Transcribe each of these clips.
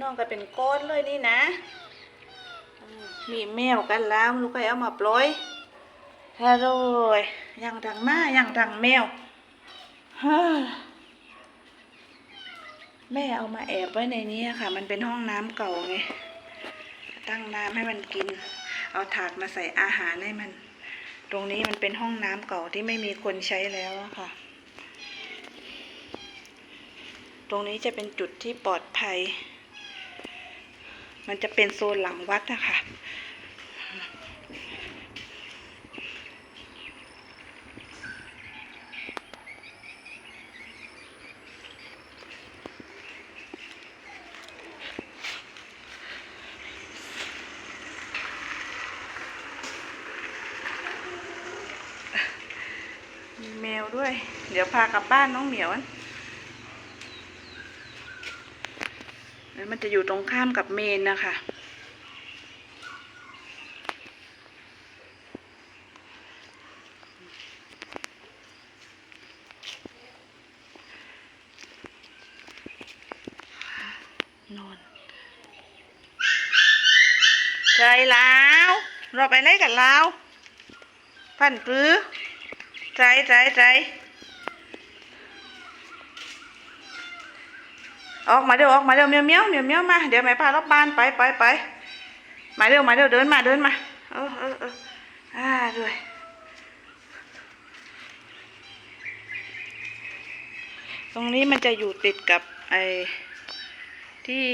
น้องก็เป็นก้อนเลยนี่นะ มีแมวกันแล้วลูกใครเอามาปล่อยฮัลโหลยังดังมายังดังแมวฮ่าแม่เอามาแอบไว้ในนี้ค่ะ มันเป็นห้องน้ำเก่าไง ตั้งน้ำให้มันกิน เอาถาดมาใส่อาหารให้มัน ตรงนี้มันเป็นห้องน้ำเก่าที่ไม่มีคนใช้แล้วค่ะ ตรงนี้จะเป็นจุดที่ปลอดภัย มันจะเป็นโซนหลังวัดนะคะมีแมวด้วย เดี๋ยวพากลับบ้านน้องเหมียวอะ แล้วมันจะอยู่ตรงข้ามกับเมนนะคะ นอนใจแล้วเราไปไหนกันแล้วพันปรือใจใจใจ ออกมาเดียวออกมาเดียวเมียวเมียวเมียวเมียวมาเดี๋ยวแม่พารอบบ้านไปไปไปมาเดียวมาเดียวเดินมาเดินมาเออเออเอออ่าด้วยตรงนี้มันจะอยู่ติดกับไอ้ที่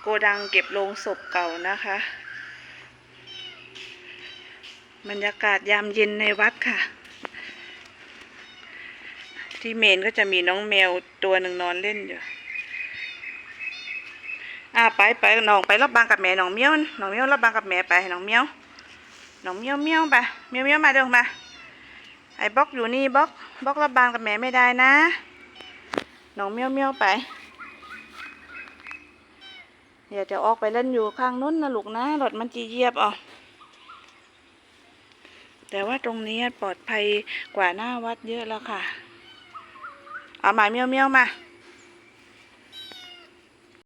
โกดังเก็บโลงศพเก่านะคะบรรยากาศยามเย็นในวัดค่ะ ที่เมนก็จะมีน้องแมวตัวหนึ่งนอนเล่นอยู่ อ่าไปไปน้องไปรับบางกับแม่น้องเมียวน้องเมียวรับบางกับแม่ไปน้องเมียวน้องเมียวเมียวไปเมียวเมียวมาเดี๋ยวมาไอ้บล็อกอยู่นี่บล็อกบล็อกรับบางกับแม่ไม่ได้นะน้องเมียวเมียวไปเดี๋ยวจะออกไปเล่นอยู่ข้างนู้นนะลูกนะรถมันจีเยียบอะแต่ว่าตรงนี้ปลอดภัยกว่าหน้าวัดเยอะแล้วค่ะ เอาหมายเมียวเมียวมา